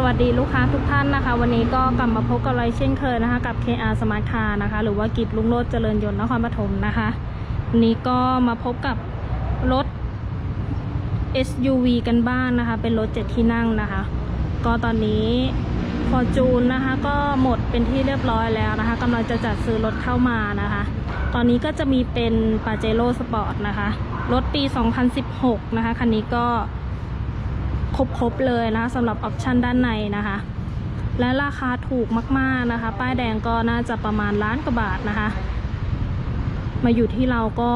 สวัสดีลูกค้าทุกท่านนะคะ วันนี้ก็กลับมาพบกับเราเช่นเคยนะคะ กับ KR Smart Car นะคะ หรือว่ากิจลุงโรจเจริญยนต์นครปฐมนะคะวันนี้ก็มาพบกับรถ SUV กันบ้างนะคะ เป็นรถเจ็ดที่นั่งนะคะ ก็ตอนนี้ Fortune นะคะ ก็หมดเป็นที่เรียบร้อยแล้วนะคะกำลังจะจัดซื้อรถเข้ามานะคะ ตอนนี้ก็จะมีเป็น Pajero Sport นะคะ รถปี 2016 นะคะ คันนี้ก็ ครบๆเลยนะคะสำหรับออปชันด้านในนะคะ และราคาถูกมากๆนะคะ ป้ายแดงก็น่าจะประมาณล้านกว่าบาทนะคะ มาอยู่ที่เราก็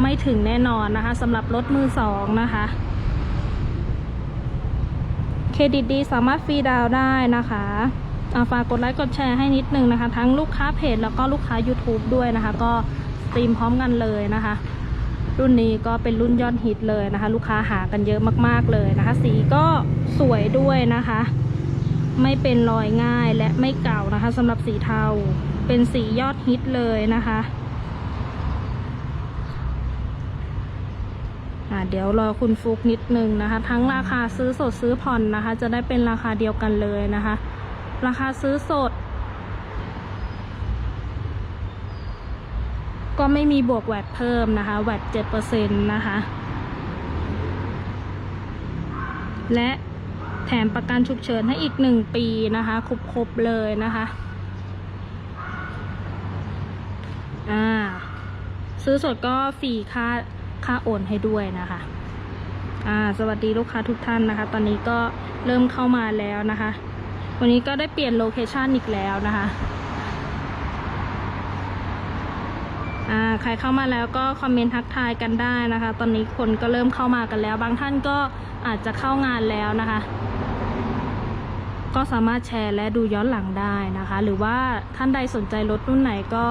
ไม่ถึงแน่นอนนะคะสำหรับรถมือสองนะคะเครดิตดีสามารถฟรีดาวได้นะคะาฝากกดไลค์กดแชร์ให้นิดนึงนะคะ ทั้งลูกค้าเพจแล้วก็ลูกค้า YouTube ด้วยนะคะ ก็สตรีมพร้อมกันเลยนะคะ รุ่นนี้ก็เป็นรุ่นยอดฮิตเลยนะคะ ลูกค้าหากันเยอะมากๆเลยนะคะ สีก็สวยด้วยนะคะ ไม่เป็นรอยง่ายและไม่เก่านะคะสำหรับสีเทาเป็นสียอดฮิตเลยนะคะอ่าเดี๋ยวรอคุณฟุกนิดนึงนะคะ ทั้งราคาซื้อสดซื้อผ่อนนะคะ จะได้เป็นราคาเดียวกันเลยนะคะ ราคาซื้อสด ก็ไม่มีบวกแวดเพิ่มนะคะ แวดเจ็ดเปอร์เซ็นต์นะคะ และแถมประกันฉุกเฉินให้อีกหนึ่งปีนะคะครบๆเลยนะคะอ่าซื้อสดก็ฟรีค่าค่าโอนให้ด้วยนะคะอ่าสวัสดีลูกค้าทุกท่านนะคะ ตอนนี้ก็เริ่มเข้ามาแล้วนะคะ วันนี้ก็ได้เปลี่ยนโลเคชันอีกแล้วนะคะ อ่า ใครเข้ามาแล้วก็คอมเมนต์ทักทายกันได้นะคะ ตอนนี้คนก็เริ่มเข้ามากันแล้ว บางท่านก็อาจจะเข้างานแล้วนะคะ ก็สามารถแชร์และดูย้อนหลังได้นะคะ หรือว่าท่านใดสนใจรถรุ่นไหนก็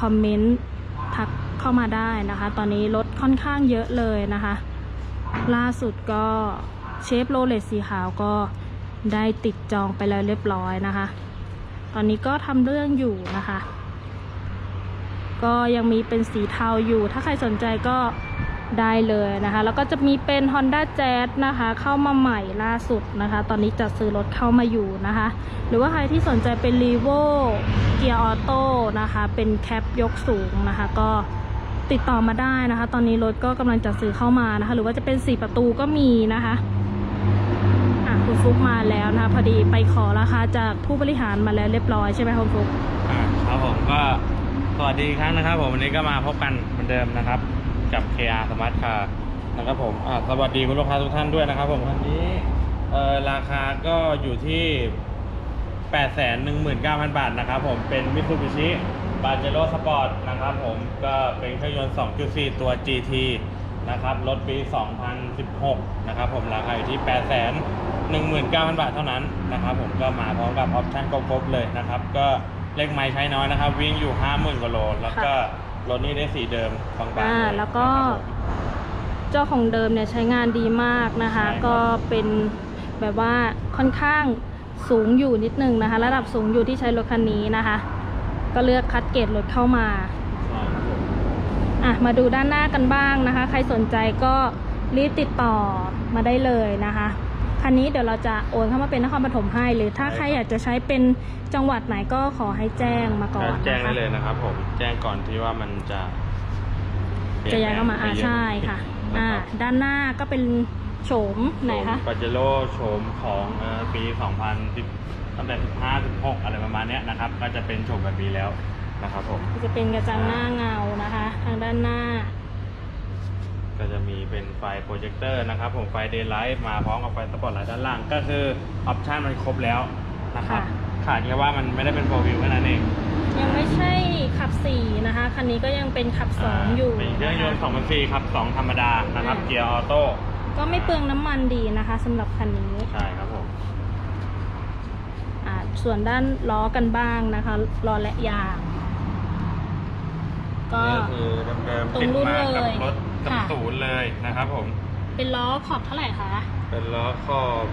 คอมเมนต์ทักเข้ามาได้นะคะ ตอนนี้รถค่อนข้างเยอะเลยนะคะ ล่าสุดก็เชฟโรเลตสีขาวก็ได้ติดจองไปแล้วเรียบร้อยนะคะ ตอนนี้ก็ทำเรื่องอยู่นะคะ ก็ยังมีเป็นสีเทาอยู่ ถ้าใครสนใจก็ได้เลยนะคะ แล้วก็จะมีเป็น Honda Jazz นะคะ เข้ามาใหม่ล่าสุดนะคะ ตอนนี้จัดซื้อรถเข้ามาอยู่นะคะ หรือว่าใครที่สนใจเป็น r e v o เกียร์ออโต้นะคะ เป็นแคปยกสูงนะคะ ก็ติดต่อมาได้นะคะ ตอนนี้รถก็กำลังจัดซื้อเข้ามานะคะ หรือว่าจะเป็น4ประตูก็มีนะคะอะคุณฟุกมาแล้วนะคะ พอดีไปขอราคาจากผู้บริหารมาแล้วเรียบร้อยใช่ไหมคุณฟุกอ่าครับผมก็ สวัสดีครั้งนะครับผมวันนี้ก็มาพบกันเหมือนเดิมนะครับ กับ KR Smart Car นะครับผมสวัสดีคุณลูกค้าทุกท่านด้วยนะครับ ผมวันนี้ราคาก็อยู่ที่ 819,000 บาทนะครับผมเป็น Mitsubishi Pajero Sport นะครับผมก็เป็นเครื่องยนต์ 2.4 ตัว GT นะครับรถปี 2016 นะครับผมราคาอยู่ที่ 819,000 บาทเท่านั้นนะครับผมก็มาพร้อมกับออปชั่นครบเลยนะครับก็ เลขไม้ใช้น้อยนะครับ วิ่งอยู่50,000กว่าโล แล้วก็รถนี้ได้สีเดิมบางๆอ่าเยแล้วก็ นะครับผม เจ้าของเดิมเนี่ยใช้งานดีมากนะคะ ใช่ครับ ก็เป็นแบบว่าค่อนข้างสูงอยู่นิดนึงนะคะ ระดับสูงอยู่ที่ใช้รถคันนี้นะคะ ก็เลือกคัดเกรดรถเข้ามาใช่ครับผมอะมาดูด้านหน้ากันบ้างนะคะ ใครสนใจก็รีบติดต่อมาได้เลยนะคะ คันนี้เดี๋ยวเราจะโอนเข้ามาเป็นนครปฐมให้ หรือถ้าใครอยากจะใช้เป็นจังหวัดไหนก็ขอให้แจ้งมาก่อนก็แจ้งนะคะได้เลยนะครับผม แจ้งก่อนที่ว่ามันจะปลี่จะย้ายเข้ามาแปลอ่างไปเยอะใช่ค่ะนะอ่าครับด้านหน้าก็เป็นโฉมไหนคะปาเจโร่โฉมของเอ่อปี 2010ตั้งแต่15 16 อะไรประมาณเนี้ยนะครับ ก็จะเป็นโฉมแบบนี้แล้วนะครับผม จะเป็นกระจังหน้าเงานะคะ ทางด้านหน้า ก็จะมีเป็นไฟโปรเจคเตอร์นะครับผมไฟเดย์ไลท์มาพร้อมกับไฟสปอตไลท์ด้านล่าง ก็คือออปชันมันครบแล้วนะครับค่ะ ขาดแค่ว่ามันไม่ได้เป็นโฟวิวแค่นั้นเองยังไม่ใช่ขับสี่นะคะ คันนี้ก็ยังเป็นขับสองอยู่เป็นเครื่องยนต์นะคะ2 0 0ครับ 2 ธรรมดานะครับอ่าเกียร์ออโต้ก็ไม่เปลืองน้ำมันดีนะคะสำหรับคันนี้ใช่ครับผมอ่าส่วนด้านล้อกันบ้างนะคะล้อและยาง ก็ นี่คือเดิมตรๆงติดรุ่นมากับเลยรถ กับค่ะ ศูนย์เลยนะครับผม เป็นล้อขอบเท่าไหร่คะ เป็นล้อขอบ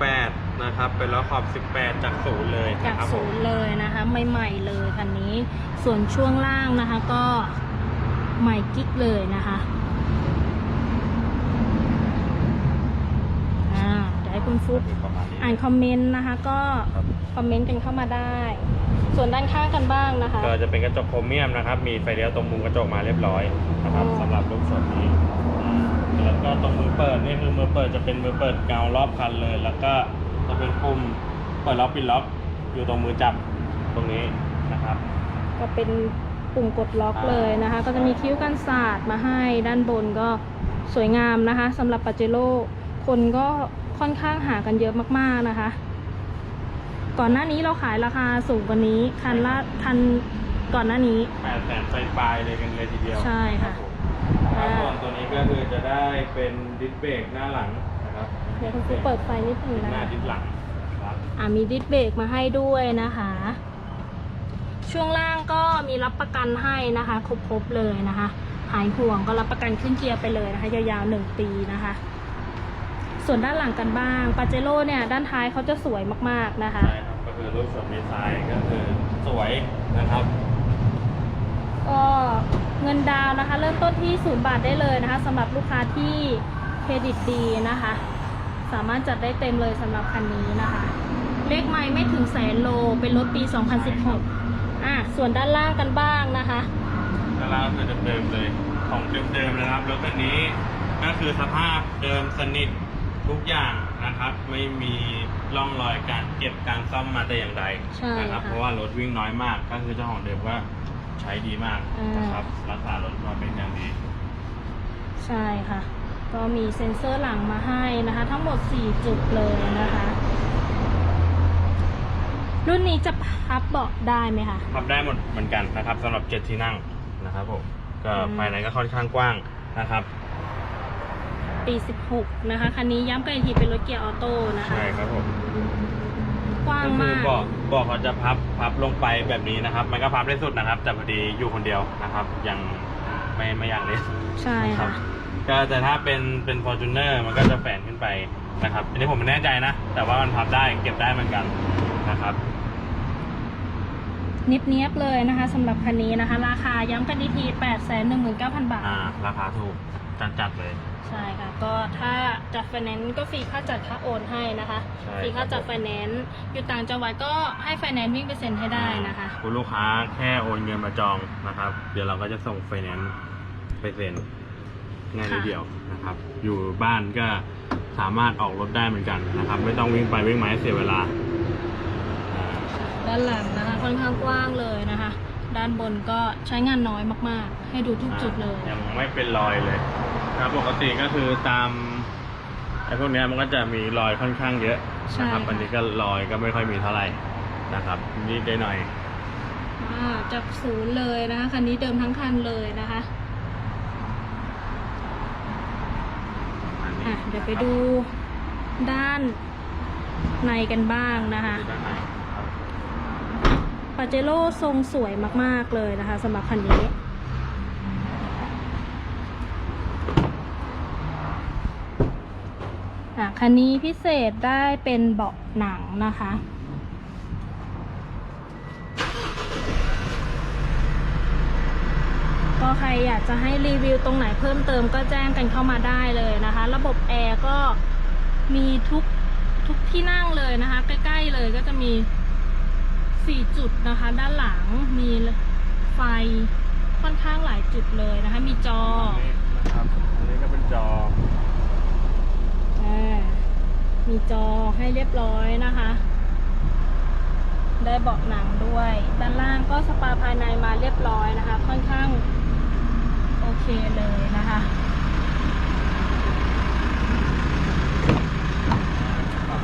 18 นะครับ เป็นล้อขอบ 18 จากศูนย์เลยจากนะครับผศูมนย์เลยนะคะ ใหม่ๆเลยคันนี้ ส่วนช่วงล่างนะคะก็ใหม่กิ๊กเลยนะคะอ่าเดี๋ยวให้คุณฟุ๊กก็คือประมาณนี้ อ่านคอมเมนต์นะคะ ก็ครับ คอมเมนต์กันเข้ามาได้ ส่วนด้านข้างกันบ้างนะคะ ก็จะเป็นกระจกโครเมียมนะครับ มีไฟเลี้ยวตรงมุมกระจกมาเรียบร้อยนะครับอ๋อสำหรับรูปทรงนี้อ่าแล้วก็ตรงมือเปิดนี่คือมือเปิดจะเป็นมือเปิดเงารอบคันเลย แล้วก็จะเป็นปุ่มเปิดล็อกปิดล็อกอยู่ตรงมือจับตรงนี้นะครับ ก็เป็นปุ่มกดล็อกอ่าเลยนะคะ ก็จะมีคิ้วกันศาสตร์มาให้ด้านบนก็สวยงามนะคะสำหรับปาเจโร่คนก็ค่อนข้างหากันเยอะมากๆนะคะ ก่อนหน้านี้เราขายราคาสูงกว่านี้คันละคันก่อนหน้านี้ แปดแสนไปปลายๆเลยกันเลยทีเดียวใช่ค่ะรับผมครับส่วนตัวนี้ก็คือจะได้เป็นดิสเบรกหน้าหลังนะครับเดี๋ยวคุณครูเปิดไฟนิดนึงนะหน้าคะดิสหลังครับอ่ามีดิสเบรกมาให้ด้วยนะคะ ช่วงล่างก็มีรับประกันให้นะคะ ครบๆเลยนะคะ หายห่วงก็รับประกันขึ้นเกียร์ไปเลยนะคะ ยาวๆหนึ่งปีนะคะ ส่วนด้านหลังกันบ้างปาเจโร่เนี่ย ด้านท้ายเขาจะสวยมากๆนะคะ ใช่ครับก็ คือรูปทรงดีไซน์ก็คือสวยนะครับ ก็เงินดาวน์นะคะ เริ่มต้นที่ศูนย์บาทได้เลยนะคะสำหรับลูกค้าที่เครดิตดีนะคะ สามารถจัดได้เต็มเลยสำหรับคันนี้นะคะ เลขไม่ไม่ถึงแสนโลเป็นรถปี 2016อะส่วนด้านล่างกันบ้างนะคะด้านล่างก็คือเดิมๆเลยของเดิมๆเลยนะครับรถคันนี้ก็คือสภาพเดิมสนิททุกอย่างนะครับ ไม่มี ร่องรอยการเก็บการซ่อมมาแต่อย่างใดใช่นะครับ ค่ะ เพราะว่ารถวิ่งน้อยมาก ก็คือเจ้าของเดิมก็ใช้ดีมากอ่านนะครับรักษารถมาเป็นอย่างดี ใช่ค่ะ ก็มีเซ็นเซอร์หลังมาให้นะคะ ทั้งหมด 4 จุดเลยนะคะ รุ่นนี้จะพับเบาะได้ไหมคะ พับได้หมดเหมือนกันนะครับสำหรับเจ็ดที่นั่งนะครับผมก็อืม ภายในก็ค่อนข้างกว้างนะครับ ปี 16 นะคะ คันนี้ย้ำกันอีกทีเป็นรถเกียร์ออโต้นะคะ ใช่ครับผมกว้างก็คือมากเบอกบอกเขาจะพับพับลงไปแบบนี้นะครับ มันก็พับได้สุดนะครับ แต่พอดีอยู่คนเดียวนะครับ ยังไม่ไม่อยากเล่นใช่ครัค่ะบ ก็แต่ถ้าเป็นเป็น f o r t u n e r มันก็จะแฝนขึ้นไปนะครับ อันนี้ผมไม่แน่ใจนะ แต่ว่ามันพับได้เก็บได้เหมือนกันนะครับนิบเนียบเลยนะคะสำหรับคันนี้นะคะ ราคาย้ำกันอีกที8 1 9 0 0 0 บาท อ่า ราคาถูกจัดจัดๆเลย ใช่ค่ะ ก็ถ้าจัดไฟแนนซ์ก็ฟรีค่าจัดค่าโอนให้นะคะใช่ฟรีค่าจัดครับผมไฟแนนซ์อยู่ต่างจังหวัดก็ให้ไฟแนนซ์วิ่งไปเซ็นให้ได้นะคะ คุณลูกค้าแค่โอนเงินมาจองนะครับ เดี๋ยวเราก็จะส่งไฟแนนซ์ไปเซ็นง่ายนิดค่ะเดียวนะครับ อยู่บ้านก็สามารถออกรถได้เหมือนกันนะครับ ไม่ต้องวิ่งไปวิ่งมาให้เสียเวลาอ่าด้านหลังนะคะค่อนข้างกว้างเลยนะคะ ด้านบนก็ใช้งานน้อยมากๆ ให้ดูทุกจุดเลย ยังไม่เป็นรอยเลยนะครับปกติก็คือตามไอ้พวกเนี้ยมันก็จะมีรอยค่อนข้างเยอะนะครับใช่ค่ะ อันนี้ก็รอยก็ไม่ค่อยมีเท่าไหร่นะครับนิดได้หน่อยอ่าจากศูนย์เลยนะคะคันนี้เดิมทั้งคันเลยนะคะอันนี้อะเดี๋ยวไปดูด้านในกันบ้างนะคะ ดูด้านในครับ ปาเจโร่ทรงสวยมาก ๆ เลยนะคะสำหรับคันนี้อะคันนี้พิเศษได้เป็นเบาะหนังนะคะก็ใครอยากจะให้รีวิวตรงไหนเพิ่มเติมก็แจ้งกันเข้ามาได้เลยนะคะ ระบบแอร์ก็มีทุกทุกที่นั่งเลยนะคะ ใกล้ ๆ เลยก็จะมี สี่จุดนะคะ ด้านหลังมีไฟค่อนข้างหลายจุดเลยนะคะ มีจออันนี้นะครับอันนี้ก็เป็นจออ่ามีจอให้เรียบร้อยนะคะ ได้เบาะหนังด้วย ด้านล่างก็สปาภายในมาเรียบร้อยนะคะ ค่อนข้างโอเคเลยนะคะ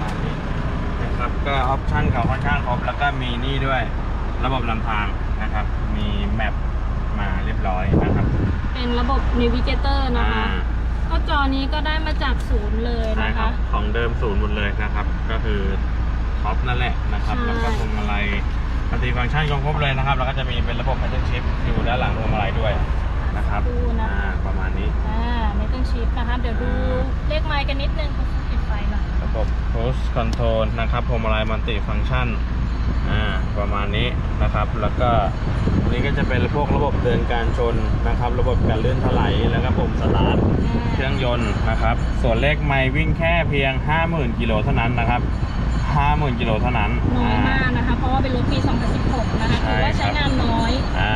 มาณนี้ นะครับ ก็ออปชั่นเขาค่อนข้างครบแล้วก็มีนี่ด้วยระบบนำทางนะครับ มีแมปมาเรียบร้อยนะครับเป็นระบบ Navigator นะคะ อ่า ก็จอนี้ก็ได้มาจากศูนย์เลยใช่นะครัคะบของเดิมศูนย์หมดเลยนะครับ ก็คือท็อปนั่นแหละนะครับ ใช่ แล้วก็พวงมาลัยมัลติฟังก์ชันครบเลยนะครับ แล้วก็จะมีเป็นระบบ pattern shift อยู่ด้านหลังพวงมาลัยด้วยนะครับดูนะอ่าประมาณนี้ อ่าไม่ต้องชิปนะคะ เดี๋ยวดูเลขไมค์กันนิดนึง บบ cruise control นะครับพวงมาลัยมัลติฟังก์ชันอ่าประมาณนี้นะครับ แล้วก็อันนี้ก็จะเป็นพวกระบบเตือนการชนนะครับ ระบบการเลื่อนถลายแล้วก็ปุ่มสตาร์ทเครื่องยนต์นะครับ ส่วนเลขไม่วิ่งแค่เพียง 50,000กิโลเท่านั้นนะครับ 50,000กิโลเท่านั้นน้อยมากนะคะ เพราะว่าเป็นรถปี 2016 นะคะใช่ถือว่าใช้งานน้อยอ่า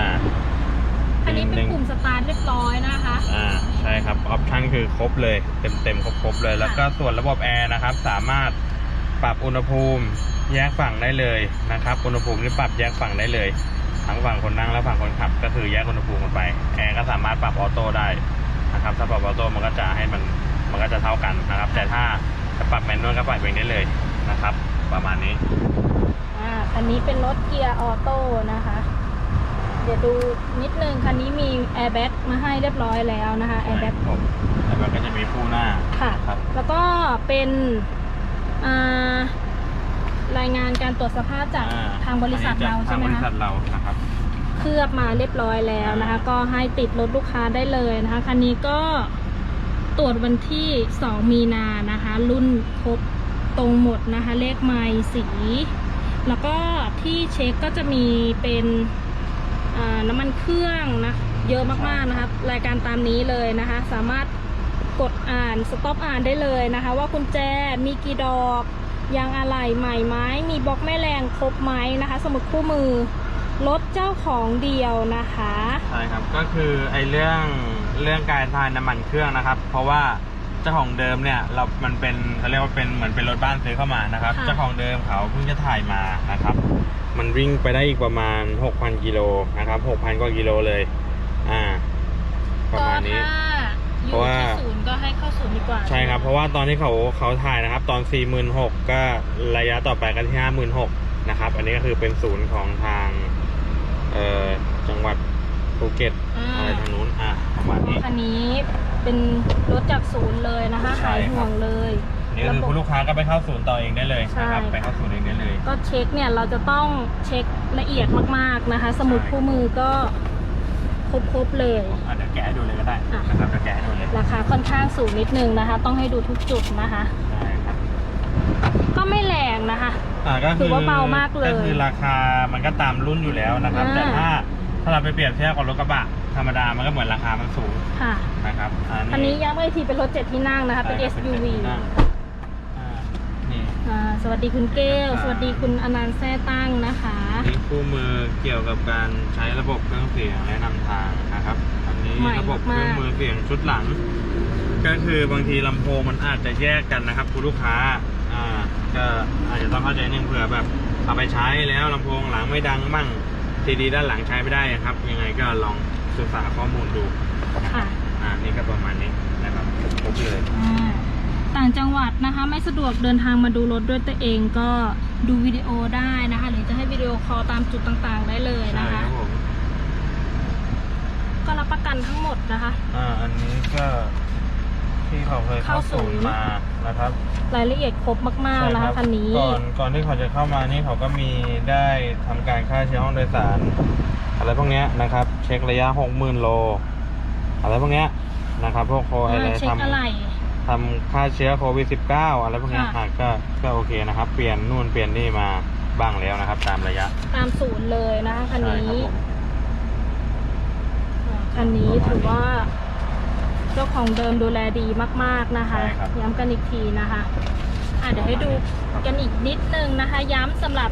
คือครบเลยเต็มเต็มๆครบครบๆเลย แล้วก็ส่วนระบบแอร์นะครับ สามารถปรับอุณหภูมิแยกฝั่งได้เลยนะครับ อุณหภูมินี่ปรับแยกฝั่งได้เลย ทั้งฝั่งคนนั่งและฝั่งคนขับ ก็คือแยกอุณหภูมิกันไป แอร์ก็สามารถปรับออโต้ได้นะครับ ถ้าปรับออโต้มันก็จะให้มันมันก็จะเท่ากันนะครับ แต่ถ้าจะปรับแมนนวลก็ปรับเองได้เลยนะครับ ประมาณนี้ อ่าคันนี้เป็นรถเกียร์ออโต้นะคะเดี๋ยวดูนิดนึงคันนี้มีแอร์แบ็กมาให้เรียบร้อยแล้วนะคะแอร์แบ็กผมแล้วมันก็จะมีคู่หน้าค่ะครับแล้วก็เป็นอ่ารายงานการตรวจสภาพจากอ่ทางบริษัทเราใช่ไหมทางบริษัคะทเรานะครับเคลือบมาเรียบร้อยแล้วนะคะ ก็ให้ติดรถลูกค้าได้เลยนะคะคันนี้ก็ตรวจวันที่ 2 มีนานะคะ รุ่นครบตรงหมดนะคะ เลขไมล์สี แล้วก็ที่เช็คก็จะมีเป็นอ่า น้ำมันเครื่องนะเยอะมากๆนะคะรายการตามนี้เลยนะคะ สามารถกดอ่านสต็อปอ่านได้เลยนะคะ ว่ากุญแจมีกี่ดอกยางอะไหล่ใหม่ไหมมีบล็อกแม่แรงครบไหมนะคะ สมุดคู่มือรถเจ้าของเดียวนะคะใช่ครับก็คือไอ้เรื่องเรื่องการทายน้ำมันเครื่องนะครับ เพราะว่าเจ้าของเดิมเนี่ยเรา มันเป็นเขาเรียกว่าเป็นเหมือนเป็นรถบ้านซื้อเข้ามานะครับค่ะเจ้าของเดิมเขาเพิ่งจะถ่ายมานะครับมัน วิ่งไปได้อีกประมาณ 6,000 กิโลนะครับ 6,000 กว่ากิโลเลย อ่า ประมาณนี้ก็ถ้าอเพยู่ราะว่าที่ศูนย์ก็ให้เข้าศูนย์ดีกว่าใช่ครับ เพราะว่าตอนที่เขาเขาถ่ายนะครับ ตอน 46,000 ก็ระยะต่อไปก็ที่ 56,000 นะครับ อันนี้ก็คือเป็นศูนย์ของทาง เอ่อ จังหวัดภูเก็ตอ่าอะไรทางนู้น อะประมาณนี้คันนี้เป็นรถจากศูนย์เลยนะคะใช่หายครับห่วงเลยนี่ก็คือคุณลูกค้าก็ไปเข้าศูนย์ต่อเองได้เลยนะครับใช่ไปเข้าศูนย์เองได้เลย ก็เช็คเนี่ยเราจะต้องเช็คละเอียดมากๆนะคะ สมุดใช่คู่มือก็ครบๆเลยอะเดี๋ยวแกะให้ดูเลยก็ได้อะนะครับเดี๋ยวแกะให้ดูเลยราคาค่อนข้างสูงนิดนึงนะคะ ต้องให้ดูทุกจุดนะคะใช่ครับก็ไม่แรงนะคะ อ่าก็ถือว่าเบามากเลย ก็คือราคามันก็ตามรุ่นอยู่แล้วนะครับอ่าแต่ถ้าถ้าเราไปเปรียบเทียบกับรถกระบะธรรมดามันก็เหมือนราคามันสูงค่ะนะครับคันนี้ย้ำอีกทีเป็นรถเจ็ดที่นั่งนะคะ เป็น ใช่ครับ SUV เป็นเจ็ดที่นั่งอ่านี่ อ่าสวัสดีคุณเกลครับสวัสดีคุณอนันต์แซ่ตั้งนะคะนี่คู่มือเกี่ยวกับการใช้ระบบเครื่องเสียงและนำทางนะครับ อันนี้ใหม่ระบบเคมากๆ รื่องมือเสียงชุดหลัง ก็คือบางทีลำโพงมันอาจจะแยกกันนะครับคุณลูกค้า อ่า ก็อาจจะต้องเข้าใจนิดนึงเผื่อแบบเอาไปใช้แล้วลำโพงหลังไม่ดังบ้างทีดีด้านหลังใช้ไม่ได้นะครับ ยังไงก็ลองศึกษาข้อมูลดู ค่ะอ่า นี่ก็ประมาณนี้นะครับครบเลย อ่า ต่างจังหวัดนะคะ ไม่สะดวกเดินทางมาดูรถด้วยตัวเองก็ดูวิดีโอได้นะคะ หรือจะให้วิดีโอคอลตามจุดต่างๆได้เลยใช่นะคะ ครับผมก็รับประกันทั้งหมดนะคะ อ่าอันนี้ก็ที่เขาเคยเข้าเข้าศูศูนนย์ ย์มานะครับรายละเอียดครบมากๆนะคะใช่รับคันนี้ ก่อนก่อนที่เขาจะเข้ามานี่เขาก็มีได้ทำการฆ่าเชื้อห้องโดยสาร อะไรพวกเนี้ยนะครับ เช็คระยะหกหมื่นโล อะไรพวกเนี้ยนะครับพวกโคอะไรอ่าเช็คทำอะไร ทำฆ่าเชื้อโควิด -19 อะไรพวกเนี้ยค่ะ อะก็ก็โอเคนะครับ เปลี่ยนนู่นเปลี่ยนนี่มาบ้างแล้วนะครับ ตามระยะตามศูนย์เลยนะคะคันใช่นี้ครับผมอ่าคันนี้ถือว่า เจ้าของเดิมดูแลดีมาก ๆนะคะใช่ครับย้ำกันอีกทีนะคะอะเดี๋ยวให้ดูกันอีกนิดนึงนะคะ ย้ำสำหรับ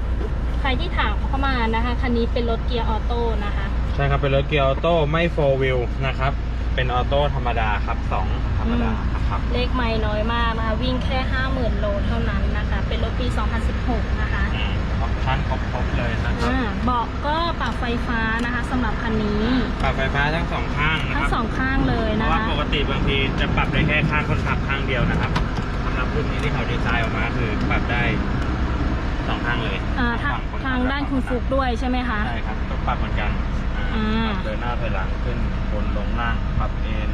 ใครที่ถามเข้ามานะคะคันนี้เป็นรถเกียร์ออโต้นะคะ ใช่ครับเป็นรถเกียร์ออโต้ไม่โฟวิลนะครับ เป็นออโต้ธรรมดาครับสองธรรมดาครับ เลขไม่น้อยมากนะคะวิ่งแค่ 50,000 โลเท่านั้นนะคะ เป็นรถปี 2016 นะคะอืมออปชั่นครบๆเลยนะครับอ่าเบาะก็ปรับไฟฟ้านะคะสำหรับคันนี้ ปรับไฟฟ้าทั้งสองข้างนะทั้คงรับสองข้างเลยเพนะราะว่าคะปกติบางทีจะปรับได้แค่ข้างคนขับข้างเดียวนะครับสำหรับรุ่นนี้ที่เขาดีไซน์ออกมาคือปรับได้สองข้างเลยอ่าทางฝั่คนขับทางด้านคุณฟุกและด้วยใช่ไหมคะฝั่งคนขับใช่ครับต้องปรับเหมือนกันอ่าอ่า ปรับเดินหน้าถอยหลังขึ้นบนลงล่างปรับเอน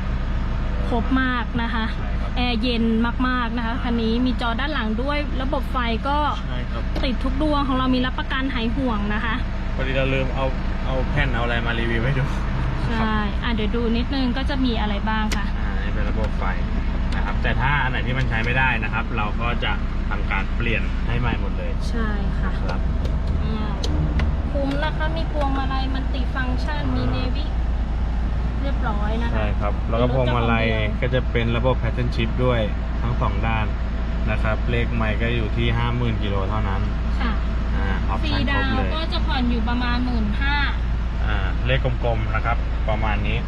ครบมากนะคะใช่ครับแอร์เย็นมากๆนะคะคันนี้มีจอด้านหลังด้วย ระบบไฟก็ใช่ครับติดทุกดวงของเรามีรับประกันหายห่วงนะคะ พอดีเราลืมเอาเอาแผ่นเอาอะไรมารีวิวให้ดูใช่อะเดี๋ยวดูนิดนึงก็จะมีอะไรบ้างค่ะ อ่านี่เป็นระบบไฟนะครับ แต่ถ้าอันไหนที่มันใช้ไม่ได้นะครับ เราก็จะทำการเปลี่ยนให้ใหม่หมดเลยใช่ค่ะครับ อ่า นะคะ มีพวงมาลัยมันติฟังก์ชัน มีเนวิเรียบร้อยนะคะ ใช่ครับ แล้วก็พวงมาลัยก็จะเป็นระบบ pattern shift ด้วยทั้งสองด้านนะครับ เลขใหม่ก็อยู่ที่ 50,000กิโลเท่านั้น ค่ะอ่าออปฟรีชั่นครดาบวเลยก็จะผ่อนอยู่ประมาณหมื่นห้าอ่าเลขกลมๆนะครับ ประมาณนี้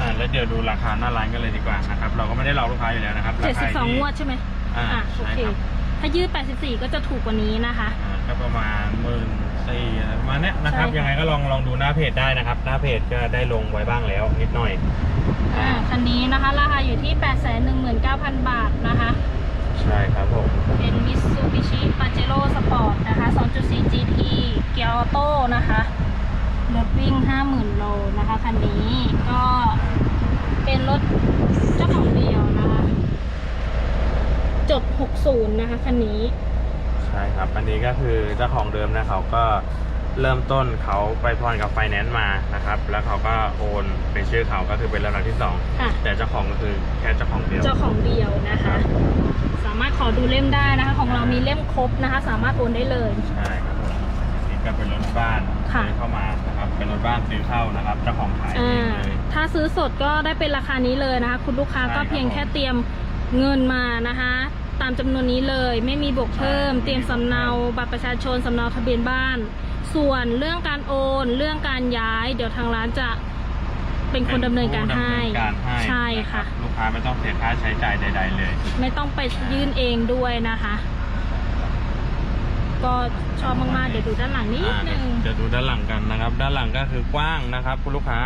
อ่าแล้วเดี๋ยวดูราคาหน้าร้านกันเลยดีกว่านะครับ เราก็ไม่ได้หลอกลูกค้าอยู่แล้วนะครับเจ็ดสิบสองราคาที่งวดใช่ไหมอ่าอะโอใช่เค ครับ ถ้ายืดแปดสิบสี่ก็จะถูกกว่านี้นะคะอ่าก็ประมาณหมื่นสี่ประมาณเนี้ยนะครับ ใช่ค่ะ ยังไงก็ลองลองดูหน้าเพจได้นะครับ หน้าเพจก็ได้ลงไว้บ้างแล้วนิดหน่อย อ่าคันนี้นะคะราคาอยู่ที่ 8 1 9 0 0 0 บาทนะคะ ใช่ครับผม เป็น Mitsubishi Pajero Sport นะคะ 2.4 GT เกียร์ออโต้นะคะ รถวิ่ง 50,000 โลนะคะ คันนี้ก็เป็นรถเจ้าของเดียวนะคะ จบ 60 นะคะคันนี้ ใช่ครับ อันนี้ก็คือเจ้าของเดิมนะเขาก็เริ่มต้นเขาไปผ่อนกับไฟแนนซ์มานะครับ แล้วเขาก็โอนเป็นชื่อเขาก็คือเป็นลำดับที่สองค่ะ แต่เจ้าของก็คือแค่เจ้าของเดียว เจ้าของเดียวนะคะ สามารถขอดูเล่มได้นะคะ ของเรามีเล่มครบนะคะ สามารถโอนได้เลย ใช่ครับผมนี่ก็เป็นรถบ้านค่ะ ซื้อเข้ามานะครับ เป็นรถบ้านซื้อเข้านะครับ เจ้าของขายเองเลย ถ้าซื้อสดก็ได้เป็นราคานี้เลยนะคะ คุณลูกค้าใช่ก็เพียงครับแค่เตรียม เงินมานะคะ ตามจำนวนนี้เลยไม่มีบวกเพิ่มใช่เตรียมสำเนาบัตรประชาชนสำเนาทะเบียนบ้าน ส่วนเรื่องการโอน เรื่องการย้าย เดี๋ยวทางร้านจะเป็นคนดำเนินการให้เป็นผู้ดำเนินการให้ใช่นรับค่ะลูกค้าไม่ต้องเสียค่าใช้จ่ายใด ๆ เลย ไม่ต้องไปยื่นเองด้วยนะคะ ก็ชอบมากๆเดี๋ยวดูด้านหลังนิดอ่านึงเดี๋ยวดูด้านหลังกันนะครับ ด้านหลังก็คือกว้างนะครับ คุณลูกค้า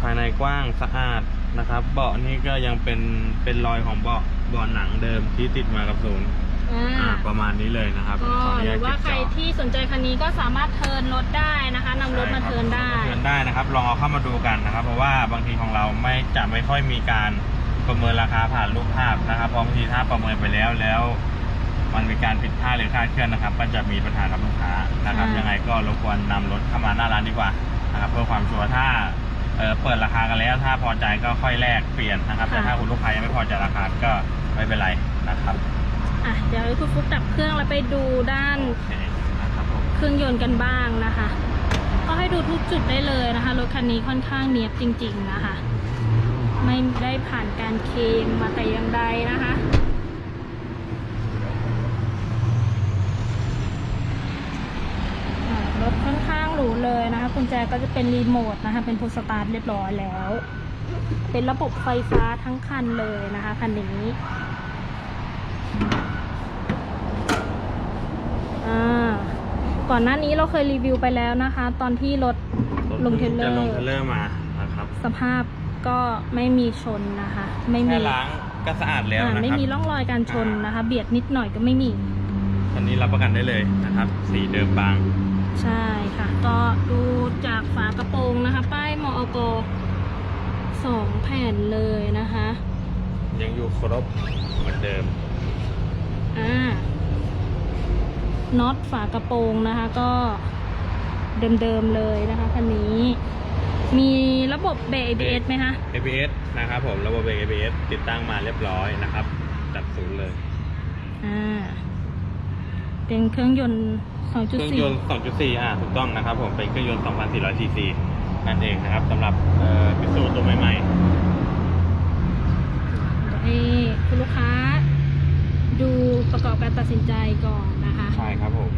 ภายในกว้างสะอาด นะครับ เบาะนี่ก็ยังเป็นเป็นรอยของเบาะเบาะหนังเดิมที่ติดมากับศูนย์อ่าอ่าประมาณนี้เลยนะครับก็ขออหนุรืญาตอว่าเก็บใครจอที่สนใจคันนี้ก็สามารถเทิร์นรถได้นะคะนำรถมาเทิร์นได้ เทิร์นได้นะครับ ลองเอาเข้ามาดูกันนะครับ เพราะว่าบางทีของเราไม่จะไม่ค่อยมีการประเมินราคาผ่านรูปภาพนะครับเพราะบางทีถ้าประเมินไปแล้วแล้ว มันมีการผิดพลาดหรือคลาดเคลื่อนนะครับ ก็จะมีปัญหากับลูกค้านะครับ ใช่ ยังไงก็รบกวนนำรถเข้ามาหน้าร้านดีกว่านะครับเพื่อความชัวร์ถ้า เอ่อเปิดราคากันแล้วถ้าพอใจก็ค่อยแลกเปลี่ยนนะครับแต่ถ้าคุณลูกค้ายังไม่พอใจราคาก็ไม่เป็นไรนะครับอะเดี๋ยวให้คุณฟุกดับเครื่องแล้วไปดูด้านโอเคนะครับผมเครื่องยนต์กันบ้างนะคะ ก็ให้ดูทุกจุดได้เลยนะคะรถคันนี้ค่อนข้างเนียบจริง ๆนะคะ ไม่ได้ผ่านการเคลมมาแต่อย่างใดนะคะอ่ารถค่อนข้าง หรูเลยนะคะกุญแจก็จะเป็นรีโมทนะคะ เป็นพุชสตาร์ทเรียบร้อยแล้ว เป็นระบบไฟฟ้าทั้งคันเลยนะคะคันนี้อ่าก่อนหน้านี้เราเคยรีวิวไปแล้วนะคะ ตอนที่รถลงเทรลเลอร์จะลงเทรลเลอร์มานะครับ สภาพก็ไม่มีชนนะคะ ไม่มีแค่ล้างก็สะอาดแล้วอ่านะครับไม่มีร่องรอยการชนนะคะ เบียดนิดหน่อยก็ไม่มีคันนี้รับประกันได้เลยนะครับ สีเดิมบาง ใช่ค่ะก็ ดูจากฝากระโปรงนะคะ ป้ายมอกสองแผ่นเลยนะคะ ยังอยู่ครบเหมือนเดิม อ่า น็อตฝากระโปรงนะคะ ก็เดิมๆเลยนะคะคันนี้ มีระบบเบรก ABS ไหมคะ ABS นะครับผม ระบบเบรก ABS ติดตั้งมาเรียบร้อยนะครับ จัดศูนย์เลย อ่า เป็นเครื่องยนต์ เครื่องยนต์2.4 2.4 อ่าถูกต้องนะครับผม เป็นเครื่องยนต์ 2,400 cc นั่นเองนะครับสำหรับเอ่อพิสูตัวใหม่เดี๋ยวให้คุณลูกค้าดูประกอบการตัดสินใจก่อนนะคะๆใช่ครับผม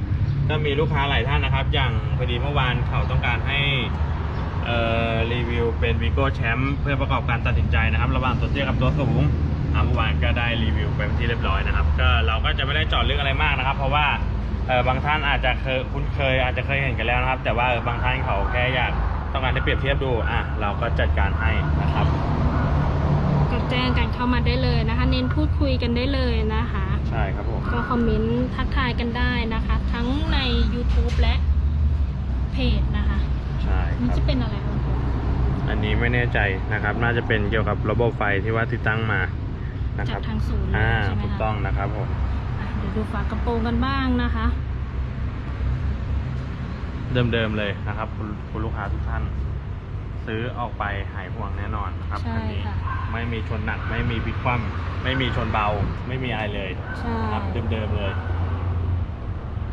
ก็มีลูกค้าหลายท่านนะครับ อย่างพอดีเมื่อวานเขาต้องการให้เอ่อรีวิวเป็น Vigo Champ เพื่อประกอบการตัดสินใจนะครับ ระหว่างตัวเตี้ยกับตัวสูงอ่า เมื่อวานก็ได้รีวิวไปเป็นที่เรียบร้อยนะครับ ก็เราก็จะไม่ได้เจอดลึกอะไรมากนะครับ เพราะว่าเออบางท่านอาจจะเคยคุ้นเคย อาจจะเคยเห็นกันแล้วนะครับ แต่ว่าเออบางท่านเขาแค่อยากต้องการจะเปรียบเทียบดูอะเราก็จัดการให้นะครับ ก็แจ้งกันเข้ามาได้เลยนะคะ เน้นพูดคุยกันได้เลยนะคะ ใช่ครับผม ก็คอมเมนต์ทักทายกันได้นะคะ ทั้งใน YouTube และเพจนะคะใช่นี่ครับ จะเป็นอะไรคะอันนี้ไม่แน่ใจนะครับ น่าจะเป็นเกี่ยวกับระบบไฟที่ว่าติดตั้งมา นะคจารักบทางศูนย์เลยอ่าใช่ไหมถูกคะต้องนะครับผมอะเดี๋ยวดูฝากระโปรงกันบ้างนะคะ เดิมๆเลยนะครับ คุณคุณลูกค้าทุกท่าน ซื้อออกไปหายห่วงแน่นอนนะครับใช่อันนี้ค่ะ ไม่มีชนหนัก ไม่มีพลิกคว่ำไม่มีชนเบา ไม่มีอะไรเลยใช่ นะครับเดิมๆเลย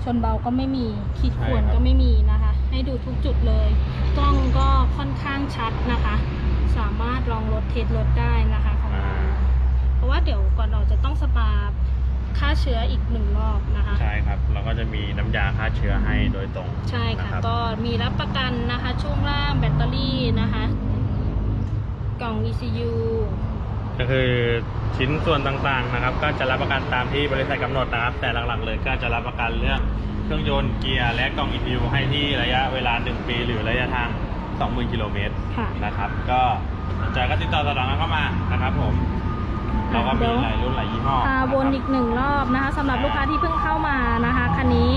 ชนเบาก็ไม่มีขีดข่วนใช่ครับ ก็ไม่มีนะคะ ให้ดูทุกจุดเลย กล้องก็ค่อนข้างชัดนะคะ สามารถลองรถเทสรถได้นะคะของอ่าเรา เพราะว่าเดี๋ยวก่อนเราจะต้องสปาฆ่าเชื้ออีกหนึ่งรอบนะคะ ใช่ครับ เราก็จะมีน้ำยาฆ่าเชื้อให้โดยตรง ใช่ค่ะนรับก็มีรับประกันนะคะ ช่วงล่างแบตเตอรี่นะคะ กล่อง ECU ก็คือชิ้นส่วนต่างๆนะครับ ก็จะรับประกันตามที่บริษัทกำหนดนะครับ แต่หลักๆเลยก็จะรับประกันเรื่องเครื่องยนต์เกียร์และกล่อง ECU ให้ที่ระยะเวลา 1 ปี หรือระยะทาง 20,000 กิโลเมตรค่ะนะครับ ก็สนใจก็ติดต่อสอบถามกันเข้ามานะครับผม เราก็มีหลายรุ่นหลายยี่ห้อพาวนอีกหนึ่งรอบนะคะสำหรับลูกค้าที่เพิ่งเข้ามานะคะคันนี้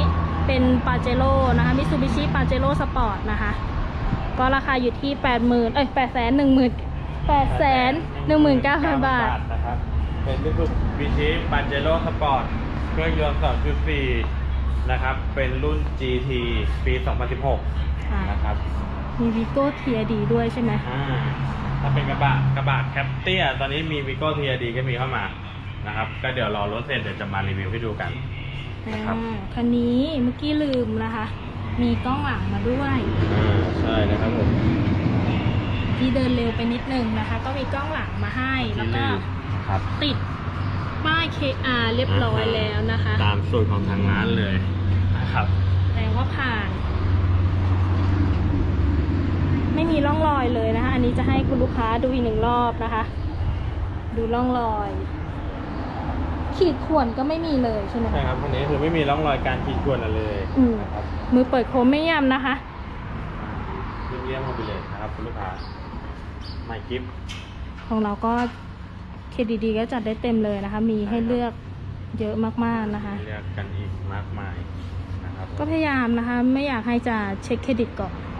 เป็นปาเจโร่นะคะมิ t ูบิชิปาเจโร่สปอร์ตนะคะ ก็ราคาอยู่ที่ 80,000เอ้ย8 1 0 0 0 0 8 1 9 0 0 0 บาทนะครับ เป็นมิสูบิชิปาเจโร่สปอร์ตเครื่องยนต์2.4 นะครับ เป็นรุ่น GT ปี 2016ค่ะนะครับ มีวิโก้เทียดีด้วยใช่ไหมอ่า ถ้าเป็นกระบะกระบะแคปเตียตอนนี้มีวิโก้ทีดีก็มีเข้ามานะครับ ก็เดี๋ยวรอรถเสร็จเดี๋ยวจะมารีวิวให้ดูกันนะครับอ่าคันนี้เมื่อกี้ลืมนะคะ มีกล้องหลังมาด้วย อ่าใช่นะครับผม ที่เดินเร็วไปนิดนึงนะคะ ก็มีกล้องหลังมาให้แล้วก็ครับ ติดป้าย KR เรียบร้อยแล้วนะคะ ตามสูตรของทางร้านเลยนะครับแสดงว่าผ่าน ไม่มีร่องรอยเลยนะคะ อันนี้จะให้คุณลูกค้าดูอีกหนึ่งรอบนะคะ ดูร่องรอย ขีดข่วนก็ไม่มีเลยใช่ไหมใช่คะครับคันนี้คือไม่มีร่องรอยการขีดข่วนอะไรเลยอืมนะครับมือเปิดโคมไม่ย่ำนะคะเยี่ยมๆมาไปเลยนะครับคุณลูกค้าใหม่กิฟต์ของเราก็เครดิตดีก็จัดได้เต็มเลยนะคะ มีให้เลือกเยอะมากๆนะคะ เรียกกันอีกมากมายนะครับก็พยายามนะคะ ไม่อยากให้จะเช็คเครดิตก่อนอ่า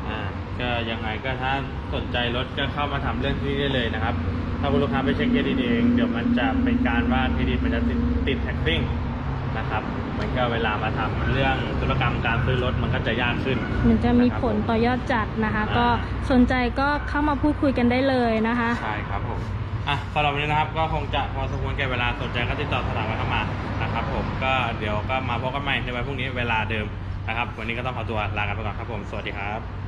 ก็ยังไงก็ถ้าสนใจรถก็เข้ามาทำเรื่องที่นี่ได้เลยนะครับ ถ้าคุณลูกค้าไปเช็คเครดิตเองเดี๋ยวมันจะเป็นการว่าเครดิตมันจะติดติดแท็กซิ่งนะครับมันก็เวลามาทำเรื่องธุรกรรมการซื้อรถมันก็จะยากขึ้น มันจะมีนะครับผลต่อยอดจัดนะคะอ่าก็สนใจก็เข้ามาพูดคุยกันได้เลยนะคะใช่ครับผมอะสำหรับวันนี้นะครับก็คงจะพอสมควรแก่เวลาสนใจก็ติดต่อสถานกันเข้ามานะครับผมก็เดี๋ยวก็มาพบกันใหม่ในวันพรุ่งนี้เวลาเดิมนะครับ วันนี้ก็ต้องขอตัวลากันไปก่อนครับผม สวัสดีครับ